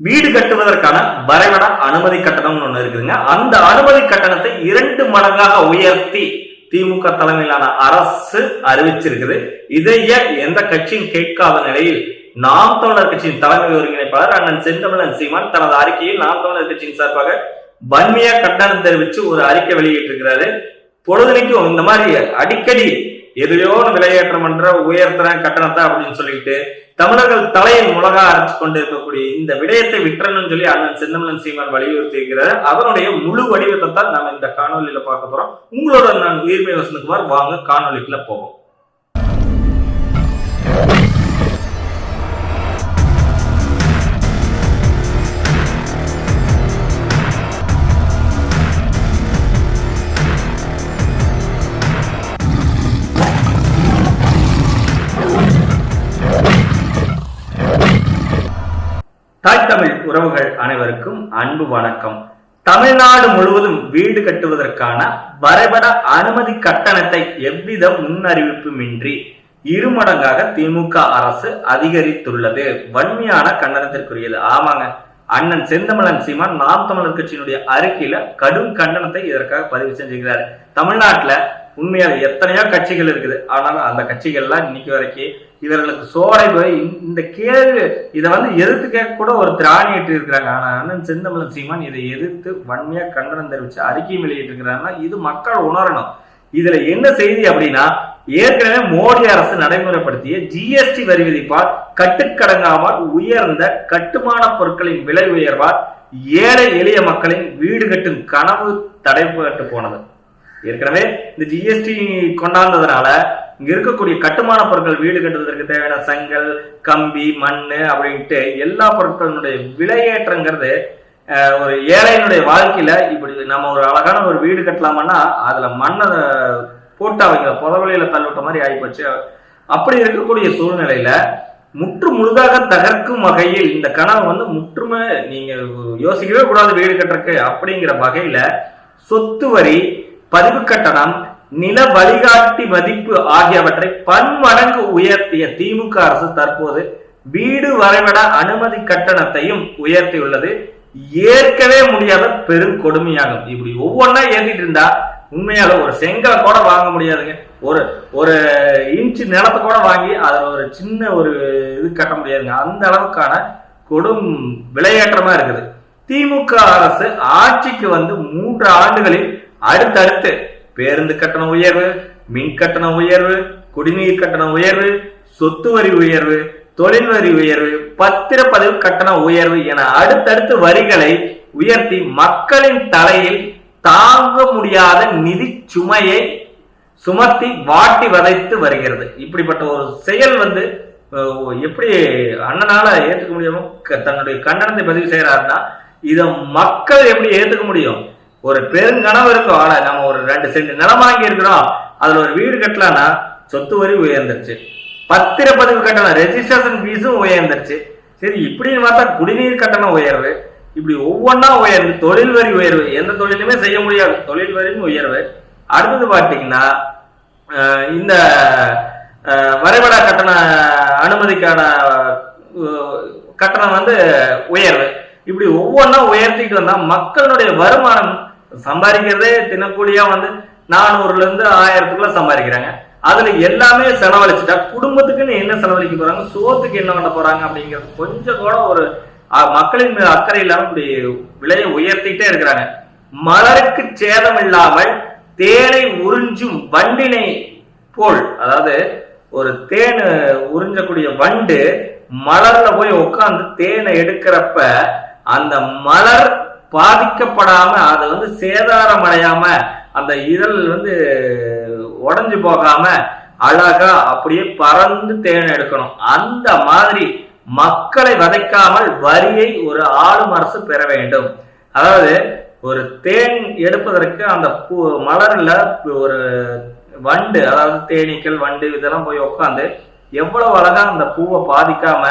வீடு கட்டுவதற்கான வரைபட அனுமதி கட்டணம்னு ஒன்று இருக்குதுங்க. அந்த அனுமதி கட்டணத்தை இரண்டு மடங்காக உயர்த்தி திமுக தலைமையிலான அரசு அறிவிச்சிருக்குது. இதையே எந்த கட்சியும் கேட்காத நிலையில் நாம் தமிழர் கட்சியின் தலைமை ஒருங்கிணைப்பாளர் அண்ணன் செந்தமிழன் சீமான் தனது அறிக்கையில் நாம் தமிழர் கட்சியின் சார்பாக வன்மையா கண்டனம் தெரிவித்து ஒரு அறிக்கை வெளியிட்டிருக்கிறாரு. பொழுதுனைக்கும் இந்த மாதிரி அடிக்கடி எதுலையோ விலையேற்றம் பண்ற உயர்த்துறேன் கட்டணத்தை அப்படின்னு சொல்லிட்டு தமிழர்கள் தலையை முழகா அரைச்சு கொண்டு இருக்கக்கூடிய இந்த விடயத்தை விட்டுறணும்னு சொல்லி அண்ணன் செந்தமிழன் சீமான் வலியுறுத்தி இருக்கிறார். அதனுடைய முழு வடிவத்தை தான் நம்ம இந்த காணொலியில பார்க்க போறோம். உங்களோட நான் உயிர்மை வசந்தகுமார் வாங்க காணொலிக்குள்ள போவோம். அனைவருக்கும் அன்பு வணக்கம். தமிழ்நாடு முழுவதும் வீடு கட்டுவதற்கான வரைபட அனுமதி கட்டணத்தை எவ்வித முன்னறிவிப்புமின்றி இருமடங்காக திமுக அரசு அதிகரித்துள்ளது. வன்மையான கண்டனத்திற்குரியது. ஆமாங்க. அண்ணன் செந்தமிழன் சீமான் நாம் தமிழர் கட்சியினுடைய அறிக்கையில கடும் கண்டனத்தை இதற்காக பதிவு செஞ்சுக்கிறார் தமிழ்நாட்டுல உண்மையாக எத்தனையோ கட்சிகள் இருக்குது. ஆனாலும் அந்த கட்சிகள்லாம் இன்னைக்கு வரைக்கும் இவர்களுக்கு சோலை போய் இந்த- கேள்வி இதை வந்து எதிர்த்து கேட்க கூட ஒரு திராணியிட்டு இருக்கிறாங்க ஆனா அண்ணன் செந்தமிழன் சீமான் இதை எதிர்த்து வன்மையா கண்டனம் தெரிவிச்சு அறிக்கை வெளியிட்டு இருக்கிறாங்கன்னா இது மக்கள் உணரணும். இதுல என்ன செய்தி அப்படின்னா ஏற்கனவே மோடி அரசு நடைமுறைப்படுத்திய ஜிஎஸ்டி வரி விதிப்பால் கட்டுக்கடங்காமல் உயர்ந்த கட்டுமான பொருட்களின் விலை உயர்வால் ஏழை எளிய மக்களின் வீடு கட்டும் கனவு தடைப்பட்டு போனது. ஏற்கனவே இந்த ஜிஎஸ்டி கொண்டாந்ததுனால இங்க இருக்கக்கூடிய கட்டுமான பொருட்கள் வீடு கட்டுவதற்கு தேவையான செங்கல் கம்பி மண் அப்படின்ட்டு எல்லா பொருட்களினுடைய விலையேற்றங்கிறது ஒரு ஏழையினுடைய வாழ்க்கையில இப்படி நம்ம ஒரு அழகான ஒரு வீடு கட்டலாமன்னா அதுல மண்ணை போட்டு அவங்க புதவழியில தள்ளிவிட்ட மாதிரி ஆயிப்போச்சு. அப்படி இருக்கக்கூடிய சூழ்நிலையில முற்று முழுதாக தகர்க்கும் வகையில் இந்த கனவு வந்து முற்றுமை நீங்க யோசிக்கவே கூடாது வீடு கட்டுறதுக்கு அப்படிங்கிற வகையில சொத்து வரி பதிவு கட்டணம் நில வழிகாட்டி மதிப்பு ஆகியவற்றை பன்மடங்கு உயர்த்திய திமுக அரசு தற்போது வீடு வரைபட அனுமதி கட்டணத்தையும் உயர்த்தியுள்ளது. ஏற்கவே முடியாத பெரும் கொடுமையாகும். இப்படி ஒவ்வொன்றா ஏற்றிட்டு இருந்தா உண்மையால ஒரு செங்கலை கூட வாங்க முடியாதுங்க. ஒரு ஒரு இன்ச்சு நிலத்தை கூட வாங்கி அதில் ஒரு சின்ன ஒரு இது கட்ட முடியாதுங்க. அந்த அளவுக்கான கொடும் விளையாட்டமா இருக்குது. திமுக அரசு ஆட்சிக்கு வந்து மூன்று ஆண்டுகளில் அடுத்தடுத்து பேருந்து கட்டண உயர்வு மின் கட்டண உயர்வு குடிநீர் கட்டண உயர்வு சொத்து வரி உயர்வு தொழில் வரி உயர்வு பத்திரப்பதிவு கட்டண உயர்வு என அடுத்தடுத்து வரிகளை உயர்த்தி மக்களின் தலையில் தாங்க முடியாத நிதி சுமையை சுமத்தி வாட்டி வதைத்து வருகிறது. இப்படிப்பட்ட ஒரு செயல் வந்து எப்படி அண்ணனால ஏற்றுக்க முடியாம? க- தன்னுடைய கண்டனத்தை பதிவு செய்யறாருன்னா இதை மக்கள் எப்படி ஏற்றுக்க முடியும்? ஒரு பெருங்கனவு இருக்கும். ஆனா நம்ம ஒரு ரெண்டு சென்ட் நிலம் வாங்கி இருக்கிறோம் அதுல ஒரு வீடு கட்டலாம்னா சொத்து வரி உயர்ந்துருச்சு. பத்திரப்பதிவு கட்டணம் ரெஜிஸ்ட்ரேஷன் ஃபீஸும் உயர்ந்துருச்சு. சரி இப்படின்னு பார்த்தா குடிநீர் கட்டணம் உயர்வு. இப்படி ஒவ்வொன்றா உயர்வு தொழில் வரி உயர்வு. எந்த தொழிலுமே செய்ய முடியாது. தொழில் வரின்னு உயர்வு. அடுத்தது பார்த்தீங்கன்னா இந்த வரைபட கட்டண அனுமதிக்கான கட்டணம் வந்து உயர்வு. இப்படி ஒவ்வொன்றா உயர்த்திட்டு வந்தால் மக்களுடைய வருமானம் சம்பாதிக்கிறதே தினக்கூலியா வந்து நானூறுல இருந்து ஆயிரத்துக்குள்ள சம்பாதிக்கிறாங்க. அதுல எல்லாமே செலவழிச்சுட்டா குடும்பத்துக்குன்னு என்ன செலவழிக்க போறாங்க? சோத்துக்கு என்ன பண்ண போறாங்க அப்படிங்கிறது கொஞ்சம் கூட ஒரு மக்களின் மீது அக்கறை இல்லாம இப்படி விலையை உயர்த்திட்டே இருக்கிறாங்க. மலருக்கு சேதம் இல்லாமல் தேனை உறிஞ்சும் வண்டினை போல் அதாவது ஒரு தேன் உறிஞ்சக்கூடிய வண்டு மலர்ல போய் உட்காந்து தேனை எடுக்கிறப்ப அந்த மலர் பாதிக்கப்படாம அதை வந்து சேதாரம் அடையாம அந்த இதழ் வந்து உடஞ்சு போகாம அழகா அப்படியே பறந்து தேன் எடுக்கணும். அந்த மாதிரி மக்களை வதைக்காமல் வரியை ஒரு ஆளும் அரசு பெற வேண்டும். அதாவது ஒரு தேன் எடுப்பதற்கு அந்த பூ மலர்ல ஒரு வண்டு அதாவது தேனீக்கள் வண்டு இதெல்லாம் போய் உட்காந்து எவ்வளவு அழகா அந்த பூவை பாதிக்காம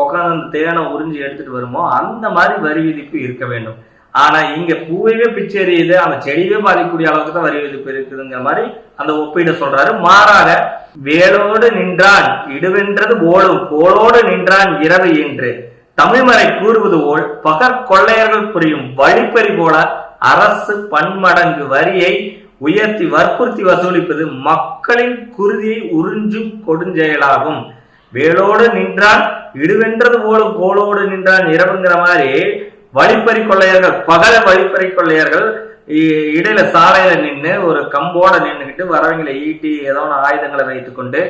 உட்காந்து அந்த தேனை உறிஞ்சி எடுத்துட்டு வருமோ அந்த மாதிரி வரி விதிப்பு இருக்க வேண்டும். ஆனா இங்க பூவையே பிச்சு எறியுது அந்த செடியவே பாதிக்கக்கூடிய அளவுக்கு தான் வரி விதிப்பு இருக்குதுங்கிற மாதிரி அந்த ஒப்பீடு சொல்றாரு. மாறாக வேலோடு நின்றான் இடுவென்றது ஓடும் கோளோடு நின்றான் இரவு என்று தமிழ்மறை கூறுவது போல் பகற் கொள்ளையர்கள் புரியும் வழிப்பறி போல அரசு பன்மடங்கு வரியை உயர்த்தி வற்புறுத்தி வசூலிப்பது மக்களின் குருதியை உறிஞ்சும் கொடுஞ்செயலாகும். வேலோடு நின்றான் இடுவென்றது போல கோலோடு நின்றான் இரவுங்கிற மாதிரி வழிப்பறி கொள்ளையர்கள் பகல வழிப்பறி கொள்ளையர்கள் இ- இடையில சாலையில நின்று ஒரு கம்போட நின்றுக்கிட்டு வரவங்களை ஈட்டி ஏதோ ஒன்று ஆயுதங்களை வைத்துக்கொண்டு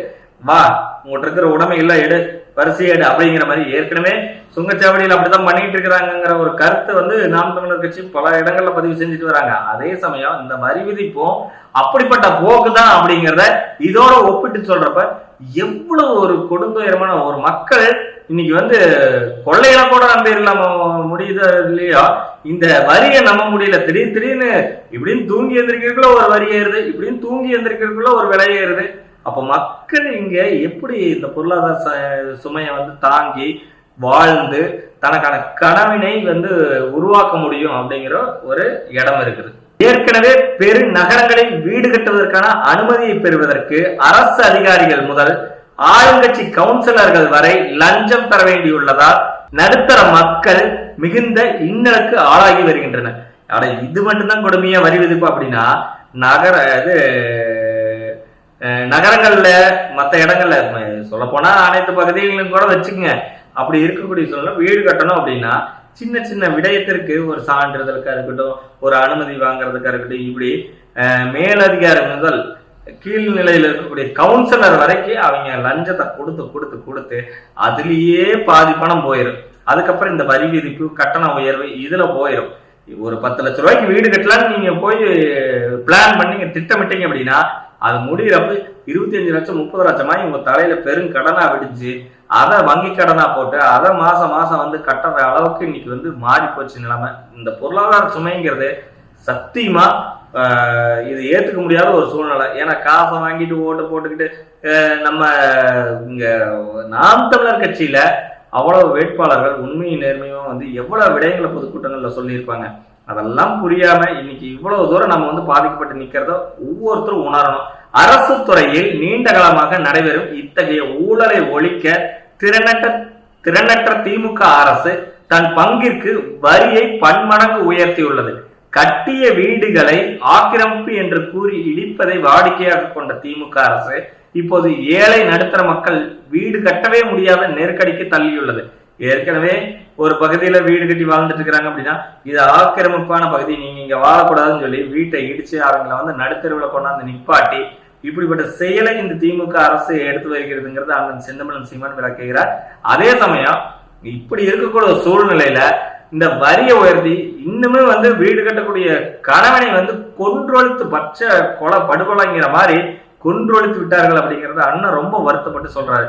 வா உங்கள்கிட்ட இருக்கிற உடமை இல்லை எடு வரிசை எடு அப்படிங்கிற மாதிரி ஏற்கனவே சுங்கச்சாவடியில் அப்படிதான் பண்ணிட்டு இருக்கிறாங்கிற ஒரு கருத்து வந்து நாம் தமிழர் கட்சி பல இடங்கள்ல பதிவு செஞ்சுட்டு வராங்க. அதே சமயம் இந்த வரி விதிப்பும் அப்படிப்பட்ட போக்கு தான் அப்படிங்கிறத இதோட ஒப்பிட்டு சொல்றப்ப எவ்வளவு ஒரு கொடுந்துயரமான ஒரு மக்கள் இன்னைக்கு வந்து கொள்ளையில கூட நம்பிடலாம் முடியுது இல்லையோ இந்த வரியை நம்ப முடியல. திடீர் திடீர்னு இப்படின்னு தூங்கி எந்திரிக்கிறதுக்குள்ள ஒரு வரி ஏறுது இப்படின்னு தூங்கி எந்திரிக்கிறதுக்குள்ள ஒரு விலை ஏறுது. அப்ப மக்கள் இங்க எப்படி இந்த பொருளாதார ச- சுமையை வந்து தாங்கி வாழ்ந்து தனக்கான கனவினை வந்து உருவாக்க முடியும் அப்படிங்கிற ஒரு இடம் இருக்குது. ஏற்கனவே பெரு நகரங்களில் வீடு கட்டுவதற்கான அனுமதியை பெறுவதற்கு அரசு அதிகாரிகள் முதல் ஆளுங்கட்சி கவுன்சிலர்கள் வரை லஞ்சம் தர வேண்டியுள்ளதால் நடுத்தர மக்கள் மிகுந்த இன்னலுக்கு ஆளாகி வருகின்றனர். ஆனா இது மட்டும்தான் கொடுமையா வரி விதிப்பு அப்படின்னா நகர இது நகரங்கள்ல மற்ற இடங்கள்ல சொல்ல போனா அனைத்து பகுதிகளிலும் கூட வச்சுக்கோங்க. அப்படி இருக்கக்கூடிய சூழ்நிலை வீடு கட்டணும் அப்படின்னா சின்ன சின்ன விடயத்திற்கு ஒரு சான்றிதழுக்கா இருக்கட்டும் ஒரு அனுமதி வாங்குறதுக்கா இருக்கட்டும் இப்படி மேலதிகாரி முதல் கீழ்நிலையில் இருக்கக்கூடிய கவுன்சிலர் வரைக்கும் அவங்க லஞ்சத்தை கொடுத்து கொடுத்து கொடுத்து அதுலேயே பாதி பணம் போயிடும் அதுக்கப்புறம் இந்த வரி விதிப்பு கட்டண உயர்வு இதில் போயிடும் ஒரு பத்து லட்ச ரூபாய்க்கு வீடு கட்டலான்னு நீங்க போய் பிளான் பண்ணி திட்டமிட்டீங்க அப்படின்னா அது முடிகிறப்ப இருபத்தி அஞ்சு லட்சம் முப்பது லட்சமா உங்க தலையில பெரும் கடனா வெடிச்சு அதை வங்கி கடனா போட்டு அதை மாசம் மாசம் வந்து கட்டுற அளவுக்கு இன்னைக்கு வந்து மாறி போச்சு நிலைமை. இந்த பொருளாதார சுமைங்கிறது சத்தியமா இது ஏற்றுக்க முடியாத ஒரு சூழ்நிலை. ஏன்னா காசை வாங்கிட்டு ஓட்டு போட்டுக்கிட்டு நம்ம இங்க நாம் தமிழர் கட்சியில அவ்வளவு வேட்பாளர்கள் உண்மையும் நேர்மையும் வந்து எவ்வளவு விடயங்களை பொதுக்கூட்டங்கள்ல சொல்லியிருப்பாங்க. அதெல்லாம் புரியாம இன்னைக்கு இவ்வளவு தூரம் நம்ம வந்து பாதிக்கப்பட்டு நிக்கிறத ஒவ்வொருத்தரும் உணரணும். அரசு துறையில் நீண்ட காலமாக நடைபெறும் இத்தகைய ஊழலை ஒழிக்க திறனற்ற திறனற்ற திமுக அரசு தன் பங்கிற்கு வரியை பன்மடங்கு உயர்த்தியுள்ளது. கட்டிய வீடுகளை ஆக்கிரமிப்பு என்று கூறி இடிப்பதை வாடிக்கையாக கொண்ட திமுக அரசு இப்போது ஏழை நடுத்தர மக்கள் வீடு கட்டவே முடியாத நெருக்கடிக்கு தள்ளியுள்ளது. ஏற்கனவே ஒரு பகுதியில வீடு கட்டி வாழ்ந்துட்டு இருக்கிறாங்க அப்படின்னா இது ஆக்கிரமிப்பான பகுதி நீங்க இங்க வாழக்கூடாதுன்னு சொல்லி வீட்டை இடிச்சு அவங்களை வந்து நடுத்தருவில் கொண்டாந்து நிப்பாட்டி இப்படிப்பட்ட செயலை இந்த திமுக அரசு எடுத்து வருகிறதுங்கிறது அண்ணன் செந்தமிழன் சீமான் விளக்குகிறார். அதே சமயம் இப்படி இருக்கக்கூடிய ஒரு சூழ்நிலையில இந்த வரியை உயர்த்தி இன்னுமே வந்து வீடு கட்டக்கூடிய கணவனை வந்து கொன்றொழித்து பச்சை கொலை படுகொலைங்கிற மாதிரி கொன்றொழித்து விட்டார்கள் அப்படிங்கிறத அண்ணன் ரொம்ப வருத்தப்பட்டு சொல்றாரு.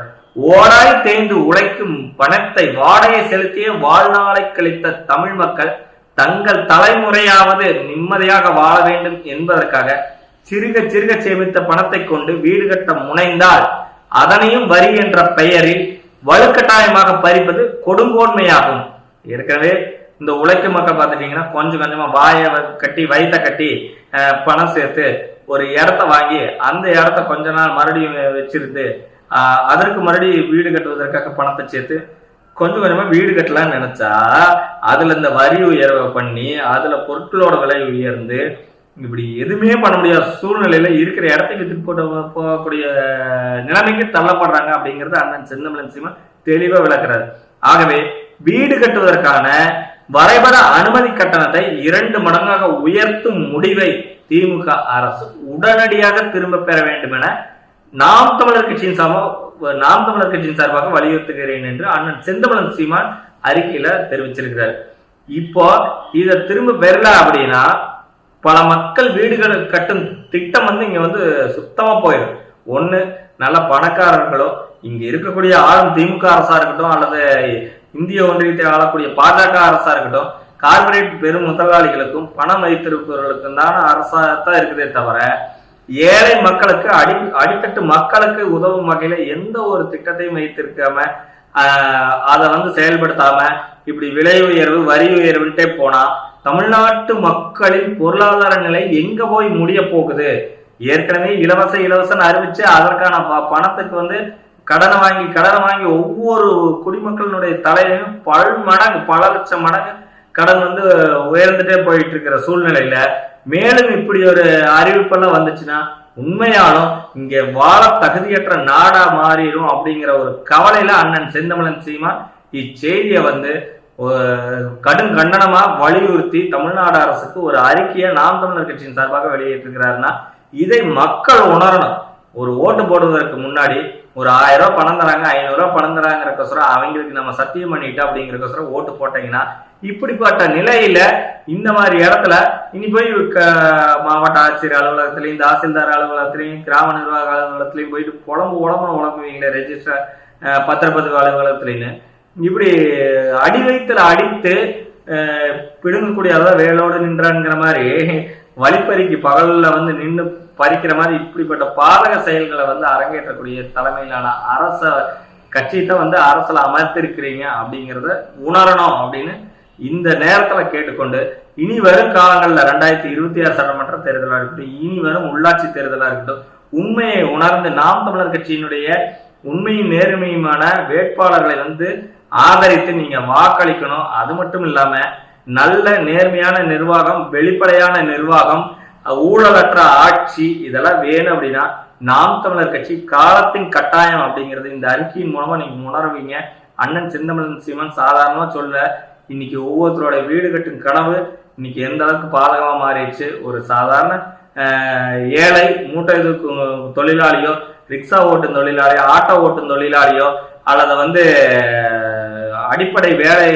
ஓடாய் தேய்ந்து உழைக்கும் பணத்தை வாடகை செலுத்திய வாழ்நாளை கழித்த தமிழ் மக்கள் தங்கள் தலைமுறையாவது நிம்மதியாக வாழ வேண்டும் என்பதற்காக சிறுக சிறுக சேமித்த பணத்தை கொண்டு வீடு கட்ட முனைந்தால் அதனையும் வரி என்ற பெயரில் வலுக்கட்டாயமாக பறிப்பது கொடுங்கோன்மையாகும். ஏற்கனவே இந்த உழைக்கும் மக்கள் பார்த்துட்டீங்கன்னா கொஞ்சம் கொஞ்சமா வாயை கட்டி வயிற்ற கட்டி பணம் சேர்த்து ஒரு இடத்த வாங்கி அந்த இடத்த கொஞ்ச நாள் மறுபடியும் வச்சிருந்து அதற்கு மறுபடியும் வீடு கட்டுவதற்காக பணத்தை சேர்த்து கொஞ்சம் கொஞ்சமா வீடு கட்டலாம்னு நினைச்சா அதுல இந்த வரி உயர்வை பண்ணி அதுல பொருட்களோட விலை உயர்ந்து இப்படி எதுவுமே பண்ண முடியாத சூழ்நிலையில இருக்கிற இடத்துக்கு வித்துட்டு போட்டு போகக்கூடிய நிலைமைக்கு தள்ளப்படுறாங்க அப்படிங்கிறது அண்ணன் செந்தமிழன் சீமா தெளிவா விளக்குறாரு. ஆகவே வீடு கட்டுவதற்கான வரைபட அனுமதி கட்டணத்தை இரண்டு மடங்காக உயர்த்தும் முடிவை திமுக அரசு உடனடியாக திரும்ப பெற வேண்டும் என நாம் தமிழர் கட்சியின் சார்பாக நாம் தமிழர் கட்சியின் சார்பாக வலியுறுத்துகிறேன் என்று அண்ணன் செந்தமலன் சீமான் அறிக்கையில தெரிவிச்சிருக்கிறார். இப்போ இதை திரும்ப பெறல அப்படின்னா பல மக்கள் வீடுகள் கட்டும் திட்டம் வந்து இங்க வந்து சுத்தமா போயிடும். ஒண்ணு நல்ல பணக்காரர்களோ இங்க இருக்கக்கூடிய ஆளும் திமுக அரசா இருக்கட்டும் அல்லது இந்திய ஒன்றியத்தை ஆளக்கூடிய பாஜக அரசா இருக்கட்டும் கார்பரேட் பெரும் முதலாளிகளுக்கும் பணம் வைத்திருப்பவர்களுக்கும் தான் அரசா தான் இருக்குதே தவிர ஏழை மக்களுக்கு அடி அடித்தட்டு மக்களுக்கு உதவும் வகையில எந்த ஒரு திட்டத்தையும் வைத்திருக்காம அதை வந்து செயல்படுத்தாம இப்படி விலை உயர்வு வரி உயர்வுன்ட்டே போனா தமிழ்நாட்டு மக்களின் பொருளாதார நிலை எங்க போய் முடிய போகுது? ஏற்கனவே இலவச இலவசன்னு அறிவிச்சு அதற்கான ப- பணத்துக்கு வந்து கடனை வாங்கி கடனை வாங்கி ஒவ்வொரு குடிமக்களினுடைய தலையிலையும் பல் மடங்கு பல லட்சம் மடங்கு கடன் வந்து உயர்ந்துட்டே போயிட்டு இருக்கிற சூழ்நிலையில மேலும் இப்படி ஒரு அறிவிப்பெல்லாம் வந்துச்சுன்னா உண்மையாலும் இங்க வாழ தகுதியற்ற நாடா மாறிடும் அப்படிங்கிற ஒரு கவலையில அண்ணன் செந்தமிழன் சீமா இச்செய்தியை வந்து கடும் கண்டனமா வலியுறுத்தி தமிழ்நாடு அரசுக்கு ஒரு அறிக்கையை நாம் தமிழர் கட்சியின் சார்பாக வெளியிட்டிருக்கிறாருன்னா இதை மக்கள் உணரணும். ஒரு ஓட்டு போடுவதற்கு முன்னாடி ஒரு ஆயிரம் ரூபாய் பணம் தராங்க ஐநூறுரூவா பணம் தராங்கிறக்கோசரம் அவங்களுக்கு நம்ம சத்தியம் பண்ணிட்டோம் அப்படிங்கிறக்கோசரம் ஓட்டு போட்டீங்கன்னா இப்படிப்பட்ட நிலையில இந்த மாதிரி இடத்துல இனி போய் க- மாவட்ட ஆட்சியர் அலுவலகத்திலையும் தாசில்தார் அலுவலகத்திலையும் கிராம நிர்வாக அலுவலகத்திலையும் போயிட்டு புலம்பு உடம்பு உழம்புவீங்களே ரெஜிஸ்டர் பத்திரப்பதிவு அலுவலகத்திலேன்னு. இப்படி அடி வயிற்றுல அடித்து பிடுங்கக்கூடிய அளவு வேலோடு நின்றான்ங்கிற மாதிரி வழிப்பறிக்கு பகலில் வந்து நின்று பறிக்கிற மாதிரி இப்படிப்பட்ட பாதக செயல்களை வந்து அரங்கேற்றக்கூடிய தலைமையிலான அரச கட்சியை தான் வந்து அரசில் அமர்த்திருக்கிறீங்க அப்படிங்கிறத உணரணும் அப்படின்னு இந்த நேரத்தில் கேட்டுக்கொண்டு இனி வரும் காலங்களில் ரெண்டாயிரத்தி இருபத்தி ஆறு சட்டமன்ற தேர்தலாக இருக்கட்டும் இனி வரும் உள்ளாட்சி தேர்தலாக இருக்கட்டும் உண்மையை உணர்ந்து நாம் தமிழர் கட்சியினுடைய உண்மையும் நேர்மையுமான வேட்பாளர்களை வந்து ஆதரித்து நீங்கள் வாக்களிக்கணும். அது மட்டும் இல்லாமல் நல்ல நேர்மையான நிர்வாகம் வெளிப்படையான நிர்வாகம் ஊழலற்ற ஆட்சி இதெல்லாம் வேணும் அப்படின்னா நாம் தமிழர் கட்சி காலத்தின் கட்டாயம் அப்படிங்கிறது இந்த அறிக்கையின் மூலமா நீங்க உணர்வீங்க. அண்ணன் செந்தமிழன் சீமன் சாதாரணமா சொல்ல இன்னைக்கு ஒவ்வொருத்தரோட வீடு கட்டும் கனவு இன்னைக்கு எந்த அளவுக்கு பாதகமா மாறிடுச்சு? ஒரு சாதாரண ஏழை மூட்டை தொழிலாளியோ ரிக்ஷா ஓட்டும் தொழிலாளியோ ஆட்டோ ஓட்டும் தொழிலாளியோ அல்லது வந்து அடிப்படை வேலை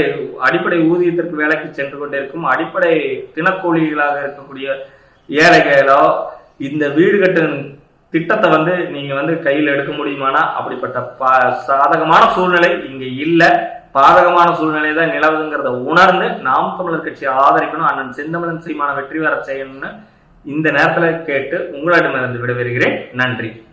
அடிப்படை ஊதியத்திற்கு வேலைக்கு சென்று கொண்டிருக்கும் அடிப்படை தினக்கூலிகளாக இருக்கக்கூடிய ஏழைகளோ இந்த வீடு கட்டும் திட்டத்தை வந்து நீங்க வந்து கையில் எடுக்க முடியுமானா அப்படிப்பட்ட பா சாதகமான சூழ்நிலை இங்க இல்ல. பாதகமான சூழ்நிலை தான் நிலவுதுங்கிறத உணர்ந்து நாம் தமிழர் கட்சியை ஆதரிக்கணும். அண்ணன் செந்தமிழன் சீமான வெற்றி பெற செய்யணும்னு இந்த நேரத்தில் கேட்டு உங்களிடமிருந்து விடைபெறுகிறேன். நன்றி.